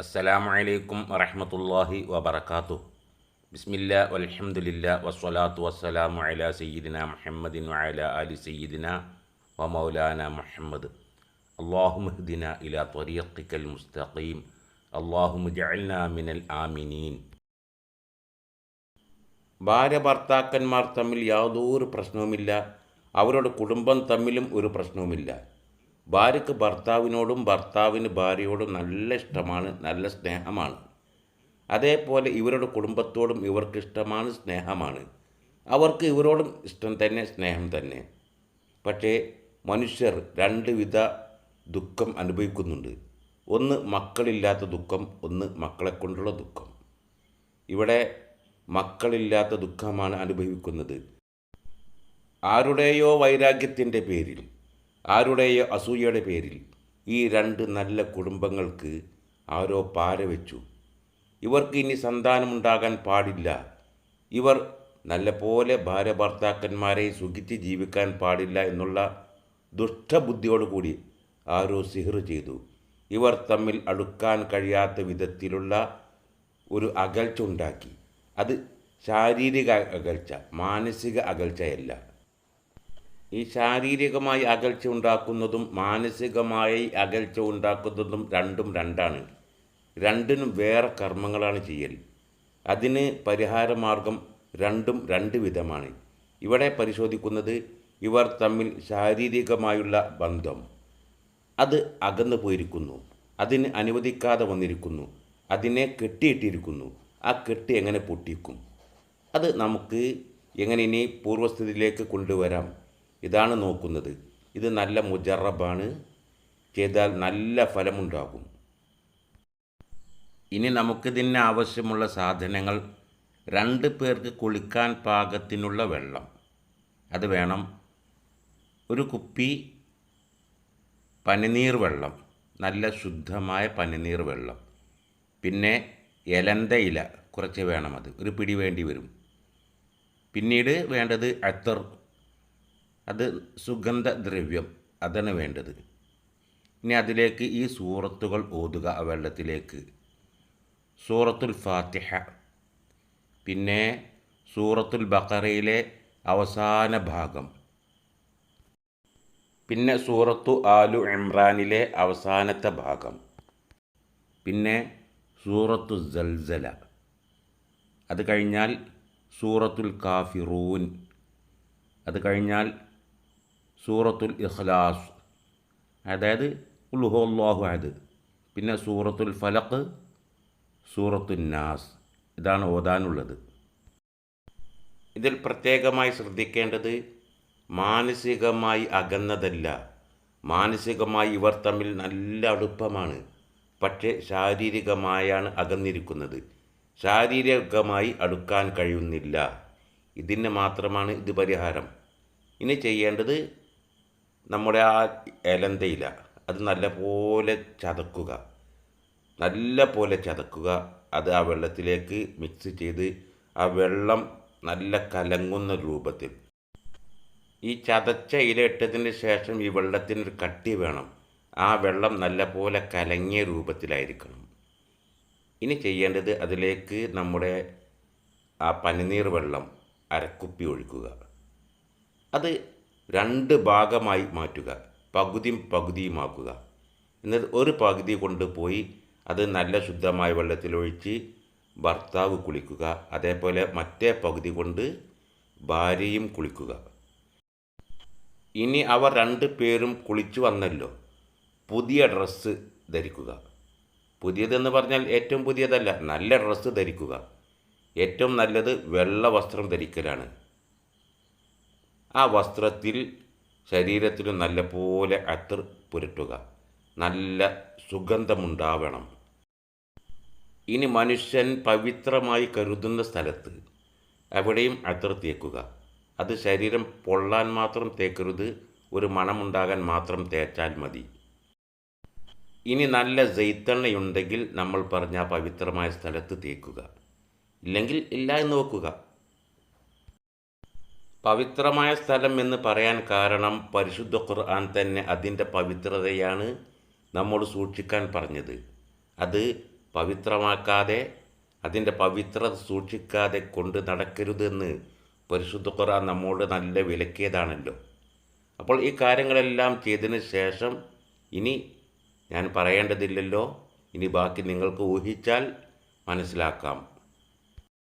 അസ്സലാമു അലൈക്കും വറഹമത്തല്ലാഹി വബർക്കാത്തു ബിസ്മില്ല വലഹമുല്ല വസ്സലാത്തു വസ്സലാമു അല സയ്യിദിന മുഹമ്മദിൻ വഅലാ അലി സയ്യിദിന വ മൗലാന മുഹമ്മദ്. അല്ലാഹുമ്മ ഇല ത്വരീഖിക്കൽ മുസ്തഖീം. അല്ലാഹുമ്മ ജഅൽനാ മിനൽ ആമിനീൻ. ഭാര്യ ഭർത്താക്കന്മാർ തമ്മിൽ യാതൊരു പ്രശ്നവുമില്ല. അവരുടെ കുടുംബം തമ്മിലും ഒരു പ്രശ്നവുമില്ല. ഭാര്യയ്ക്ക് ഭർത്താവിനോടും ഭർത്താവിന് ഭാര്യയോടും നല്ല ഇഷ്ടമാണ് നല്ല സ്നേഹമാണ്. അതേപോലെ ഇവരുടെ കുടുംബത്തോടും ഇവർക്ക് ഇഷ്ടമാണ് സ്നേഹമാണ്. അവർക്ക് ഇവരോടും ഇഷ്ടം തന്നെ സ്നേഹം തന്നെ. പക്ഷേ മനുഷ്യർ രണ്ട് വിധ ദുഃഖം അനുഭവിക്കുന്നുണ്ട്. ഒന്ന് മക്കളില്ലാത്ത ദുഃഖം ഒന്ന് മക്കളെ കൊണ്ടുള്ള ദുഃഖം. ഇവിടെ മക്കളില്ലാത്ത ദുഃഖമാണ് അനുഭവിക്കുന്നത്. ആരുടെയോ വൈരാഗ്യത്തിന്റെ പേരിൽ ആരുടെയോ അസൂയയുടെ പേരിൽ ഈ രണ്ട് നല്ല കുടുംബങ്ങൾക്ക് ആരോ പാര വെച്ചു. ഇവർക്ക് ഇനി സന്താനമുണ്ടാകാൻ പാടില്ല. ഇവർ നല്ലപോലെ ഭാര്യ ഭർത്താക്കന്മാരെ സുഖിച്ച് ജീവിക്കാൻ പാടില്ല എന്നുള്ള ദുഷ്ടബുദ്ധിയോടുകൂടി ആരോ സിഹർ ചെയ്തു. ഇവർ തമ്മിൽ അടുക്കാൻ കഴിയാത്ത വിധത്തിലുള്ള ഒരു അകൽച്ച ഉണ്ടാക്കി. അത് ശാരീരിക അകൽച്ച മാനസിക അകൽച്ചയല്ല. ഈ ശാരീരികമായി അകൽച്ച ഉണ്ടാക്കുന്നതും മാനസികമായി അകൽച്ച ഉണ്ടാക്കുന്നതും രണ്ടും രണ്ടാണ്. രണ്ടിനും വേറെ കർമ്മങ്ങളാണ് ചെയ്യൽ. അതിന് പരിഹാരമാർഗം രണ്ടും രണ്ട് വിധമാണ്. ഇവിടെ പരിശോധിക്കുന്നത് ഇവർ തമ്മിൽ ശാരീരികമായുള്ള ബന്ധം. അത് അകന്നു പോയിരിക്കുന്നു. അതിന് അനുവദിക്കാതെ വന്നിരിക്കുന്നു. അതിനെ കെട്ടിയിട്ടിരിക്കുന്നു. ആ കെട്ടി എങ്ങനെ പൊട്ടിക്കും? അത് നമുക്ക് എങ്ങനെ ഇനി പൂർവസ്ഥിതിയിലേക്ക് കൊണ്ടുവരാം? ഇതാണ് നോക്കുന്നത്. ഇത് നല്ല മുജറബാണ്. ചെയ്താൽ നല്ല ഫലമുണ്ടാകും. ഇനി നമുക്കിതിന് ആവശ്യമുള്ള സാധനങ്ങൾ രണ്ട് പേർക്ക് കുളിക്കാൻ പാകത്തിനുള്ള വെള്ളം. അത് വേണം. ഒരു കുപ്പി പനിനീർ വെള്ളം. നല്ല ശുദ്ധമായ പനിനീർ വെള്ളം. പിന്നെ എലന്ത ഇല കുറച്ച് വേണം അത്. ഒരു പിടി വേണ്ടി വരും. പിന്നീട് വേണ്ടത് അത്തർ അത് സുഗന്ധദ്രവ്യം. അതാണ് വേണ്ടത്. ഇനി അതിലേക്ക് ഈ സൂറത്തുകൾ ഓതുക ആ വെള്ളത്തിലേക്ക്. സൂറത്തുൽ ഫാത്തിഹ. പിന്നെ സൂറത്തുൽ ബക്കറയിലെ അവസാന ഭാഗം. പിന്നെ സൂറത്തു ആലു ഇമ്രാനിലെ അവസാനത്തെ ഭാഗം. പിന്നെ സൂറത്തു സൽസല. അത് കഴിഞ്ഞാൽ സൂറത്തുൽ കാഫിറൂൻ. അത് കഴിഞ്ഞാൽ സൂറത്തുൽ ഇഖ്ലാസ്. അതായത് ഉൽഹുല്ലാഹു അത് പിന്നെ സൂറത്തുൽ ഫലക്ക് സൂറത്തുൽ നാസ്. ഇതാണ് ഓതാനുള്ളത്. ഇതിൽ പ്രത്യേകമായി ശ്രദ്ധിക്കേണ്ടത് മാനസികമായി അകന്നതല്ല. മാനസികമായി ഇവർ തമ്മിൽ നല്ല അടുപ്പമാണ്. പക്ഷേ ശാരീരികമായാണ് അകന്നിരിക്കുന്നത്. ശാരീരികമായി അടുക്കാൻ കഴിയുന്നില്ല. ഇതിന് മാത്രമാണ് ഇത് പരിഹാരം. ഇനി ചെയ്യേണ്ടത് നമ്മുടെ ആ എലന്തയില അത് നല്ലപോലെ ചതക്കുക. നല്ല പോലെ ചതക്കുക. അത് ആ വെള്ളത്തിലേക്ക് മിക്സ് ചെയ്ത് ആ വെള്ളം നല്ല കലങ്ങുന്ന രൂപത്തിൽ. ഈ ചതച്ച ഇല ഇട്ടതിന് ശേഷം ഈ വെള്ളത്തിനൊരു കട്ടി വേണം. ആ വെള്ളം നല്ലപോലെ കലങ്ങിയ രൂപത്തിലായിരിക്കണം. ഇനി ചെയ്യേണ്ടത് അതിലേക്ക് നമ്മുടെ ആ പനിനീർ വെള്ളം അരക്കുപ്പി ഒഴിക്കുക. അത് രണ്ട് ഭാഗമായി മാറ്റുക. പകുതിയും പകുതിയുമാക്കുക. എന്നിട്ട് ഒരു പകുതി കൊണ്ടുപോയി അത് നല്ല ശുദ്ധമായ വെള്ളത്തിലൊഴിച്ച് ഭർത്താവ് കുളിക്കുക. അതേപോലെ മറ്റേ പകുതി കൊണ്ട് ഭാര്യയും കുളിക്കുക. ഇനി അവർ രണ്ട് പേരും കുളിച്ചു വന്നല്ലോ. പുതിയ ഡ്രസ്സ് ധരിക്കുക. പുതിയതെന്ന് പറഞ്ഞാൽ ഏറ്റവും പുതിയതല്ല നല്ല ഡ്രസ്സ് ധരിക്കുക. ഏറ്റവും നല്ലത് വെള്ള വസ്ത്രം ധരിക്കലാണ്. ആ വസ്ത്രത്തിൽ ശരീരത്തിന് നല്ലപോലെ അത്തർ പുരട്ടുക. നല്ല സുഗന്ധമുണ്ടാവണം. ഇനി മനുഷ്യൻ പവിത്രമായി കരുതുന്ന സ്ഥലത്ത് എവിടെയും അത്തർ തേക്കുക. അത് ശരീരം പൊള്ളാൻ മാത്രം തേക്കരുത് ഒരു മണമുണ്ടാകാൻ മാത്രം തേച്ചാൽ മതി. ഇനി നല്ല ജെയ്ത്തെണ്ണയുണ്ടെങ്കിൽ നമ്മൾ പറഞ്ഞ പവിത്രമായ സ്ഥലത്ത് തേക്കുക. ഇല്ലെങ്കിൽ ഇല്ല എന്ന് നോക്കുക പവിത്രമായ സ്ഥലം എന്ന് പറയാൻ കാരണം പരിശുദ്ധ ഖുർആൻ തന്നെ അതിന്റെ പവിത്രതയാണ് നമ്മോട് സൂക്ഷിക്കാൻ പറഞ്ഞത്. അത് പവിത്രമാക്കാതെ അതിന്റെ പവിത്രത സൂക്ഷിക്കാതെ കൊണ്ട് നടക്കരുതെന്ന് പരിശുദ്ധ ഖുർആൻ നമ്മോട് നല്ല വിലക്കിയതാണല്ലോ. അപ്പോൾ ഈ കാര്യങ്ങളെല്ലാം ചെയ്തതിന് ശേഷം ഇനി ഞാൻ പറയേണ്ടതില്ലല്ലോ. ഇനി ബാക്കി നിങ്ങൾക്ക് ഊഹിച്ചാൽ മനസ്സിലാക്കാം.